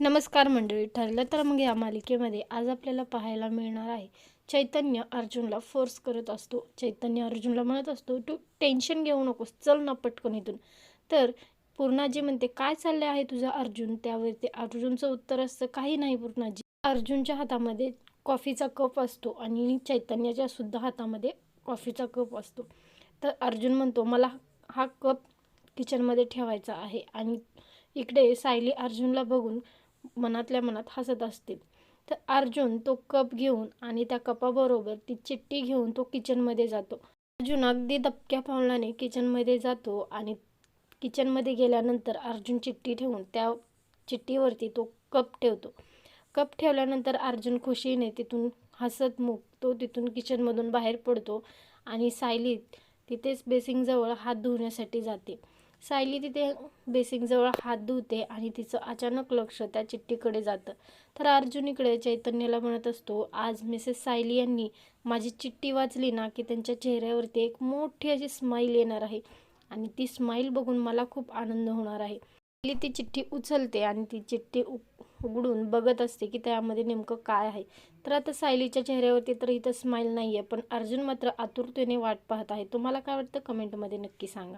नमस्कार मंडळी ठरलं तर मग या मालिकेमध्ये आज आपल्याला पाहायला मिळणार आहे चैतन्य अर्जुनला फोर्स करत असतो. चैतन्य अर्जुनला म्हणत असतो तू टेन्शन घेऊ नकोस चल ना पटकन इथून. तर पूर्णाजी म्हणते काय चाललं आहे तुझा अर्जुन? त्यावरती अर्जुनचं उत्तर असतं काही नाही पूर्णाजी. अर्जुनच्या हातामध्ये कॉफीचा कप असतो आणि चैतन्याच्या सुद्धा हातामध्ये कॉफीचा कप असतो. तर अर्जुन म्हणतो मला हा कप किचनमध्ये ठेवायचा आहे. आणि इकडे सायली अर्जुनला बघून मनातल्या मनात हसत असतील. तर अर्जुन तो कप घेऊन आणि त्या कपाबरोबर ती चिठ्ठी घेऊन तो किचनमध्ये जातो. अर्जुन अगदी दबक्या पावलाने किचनमध्ये जातो आणि किचनमध्ये गेल्यानंतर अर्जुन चिठ्ठी ठेवून त्या चिठ्ठीवरती तो कप ठेवतो. कप ठेवल्यानंतर अर्जुन खुशीने तिथून हसत मुख तो तिथून किचनमधून बाहेर पडतो आणि सायली तिथेच बेसिंगजवळ हात धुण्यासाठी जाते. सायली तिथे बेसिंगजवळ हात धुते आणि तिचं अचानक लक्ष त्या चिठ्ठीकडे जातं. तर अर्जुन इकडे चैतन्याला म्हणत असतो आज मिसेस सायली यांनी माझी चिठ्ठी वाचली ना की त्यांच्या चेहऱ्यावरती एक मोठी अशी स्माईल येणार आहे आणि ती स्माईल बघून मला खूप आनंद होणार आहे. सायली ती चिठ्ठी उचलते आणि ती चिठ्ठी उघडून बघत असते की त्यामध्ये नेमकं काय आहे. तर आता सायलीच्या चेहऱ्यावरती तर इथं स्माईल नाही आहे पण अर्जुन मात्र आतुरतेने वाट पाहत आहे. तुम्हाला काय वाटतं? कमेंटमध्ये नक्की सांगा.